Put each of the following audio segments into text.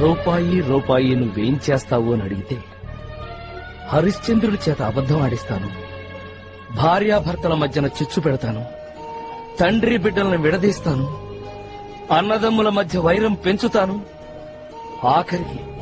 రూపాయి రూపాయి నువ్వేం చేస్తావు అని అడిగితే హరిశ్చంద్రుడి చేత అబద్ధం ఆడిస్తాను. భార్యాభర్తల మధ్యన చిచ్చు పెడతాను. తండ్రి బిడ్డలను విడదీస్తాను. అన్నదమ్ముల మధ్య వైరం పెంచుతాను. ఆఖరికి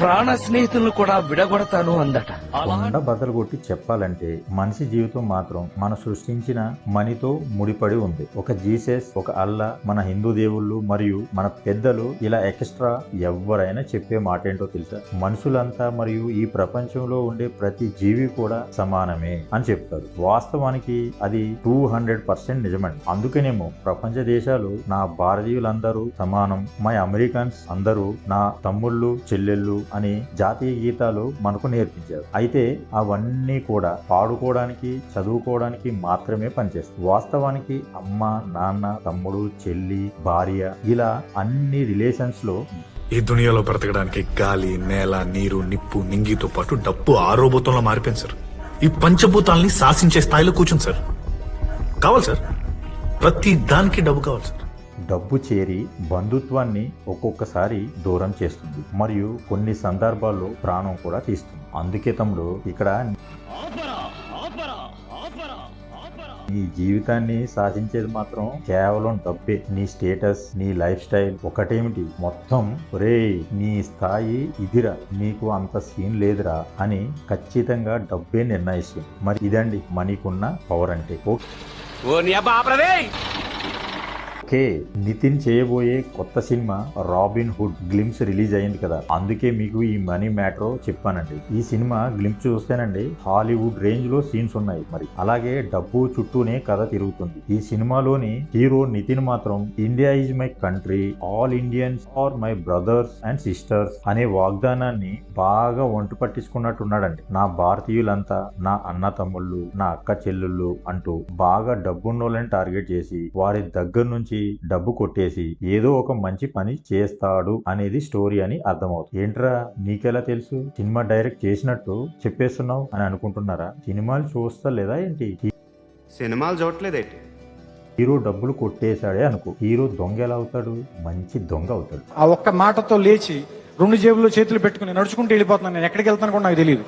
ప్రాణ స్నేహితులను కూడా విడగొడతాను అందట. కొండ బద్దలు కొట్టి చెప్పాలంటే మనిషి జీవితం మాత్రం మన సృష్టించిన మనితో ముడిపడి ఉంది. ఒక జీసస్ ఒక అల్లా మన హిందూ దేవుళ్ళు మరియు మన పెద్దలు ఇలా ఎక్స్ట్రా ఎవరైనా చెప్పే మాట ఏంటో తెలుసా? మనుషులంతా మరియు ఈ ప్రపంచంలో ఉండే ప్రతి జీవి కూడా సమానమే అని చెప్తారు. వాస్తవానికి అది టూ హండ్రెడ్ పర్సెంట్ నిజమండి. అందుకనేమో ప్రపంచ దేశాలు నా భారతీయులందరూ సమానం. మై అమెరికన్స్ అందరూ నా తమ్ముళ్ళు చెల్లెళ్ళు అని జాతీయ గీతాలు మనకు నేర్పించారు. అయితే అవన్నీ కూడా పాడుకోవడానికి చదువుకోవడానికి మాత్రమే పనిచేస్తాయి. వాస్తవానికి అమ్మ నాన్న తమ్ముడు చెల్లి భార్య ఇలా అన్ని రిలేషన్స్లో ఈ దునియాలో బ్రతకడానికి గాలి నేల నీరు నిప్పు నింగితో పాటు డబ్బు ఆరోభూతంలో మారిపోయింది సార్. ఈ పంచభూతాల్ని శాసించే స్థాయిలో కూర్చుంది సార్. కావాలి సార్. ప్రతి దానికి డబ్బు కావాలి సార్. డబ్బు చేరి బంధుత్వాన్ని ఒక్కొక్కసారి దూరం చేస్తుంది. మరియు కొన్ని సందర్భాల్లో ప్రాణం కూడా తీస్తుంది. అందుకే తమ్ముడు ఇక్కడ నీ జీవితాన్ని సాధించేది మాత్రం కేవలం డబ్బే. నీ స్టేటస్ నీ లైఫ్ స్టైల్ ఒకటేమిటి? మొత్తం రే నీ స్థాయి ఇదిరా. నీకు అంత సీన్ లేదురా అని ఖచ్చితంగా డబ్బే నిర్ణయిస్తుంది. మరి ఇదండి మనీకున్న పవర్ అంటే. ఓకే. ఓకే నితిన్ చేయబోయే కొత్త సినిమా రాబిన్ హుడ్ గ్లిమ్స్ రిలీజ్ అయింది కదా. అందుకే మీకు ఈ మనీ మ్యాటర్ చెప్పానండి. ఈ సినిమా గ్లిమ్స్ చూస్తేనండి హాలీవుడ్ రేంజ్లో సీన్స్ ఉన్నాయి మరి. అలాగే డబ్బు చుట్టూనే కథ తిరుగుతుంది. ఈ సినిమాలోని హీరో నితిన్ మాత్రం India is my country all Indians are my brothers and sisters అనే వాగ్దానాన్ని బాగా ఒంటు పట్టించుకున్నట్టున్నాడండి. నా భారతీయులంతా నా అన్న తమ్ముళ్ళు నా అక్క చెల్లెళ్ళు అంటూ బాగా డబ్బున్నోళ్ళని టార్గెట్ చేసి వారి దగ్గర నుంచి డబ్బు కొట్టేసి ఏదో ఒక మంచి పని చేస్తాడు అనేది స్టోరీ అని అర్థమవుతుంది. ఏంట్రా నీకెలా తెలుసు? సినిమా డైరెక్ట్ చేసినట్టు చెప్పేస్తున్నావు అని అనుకుంటున్నారా? సినిమాలు చూస్తా లేదా ఏంటి? సినిమాలు చూడట్లేదేంటి? హీరో డబ్బులు కొట్టేశాడే అనుకో. హీరో దొంగ ఎలా అవుతాడు? మంచి దొంగ అవుతాడు. ఆ ఒక్క మాటతో లేచి రెండు జేబుల్లో చేతులు పెట్టుకుని నడుచుకుంటూ వెళ్ళిపోతున్నాను. నేను ఎక్కడికి వెళ్తాను కూడా నాకు తెలియదు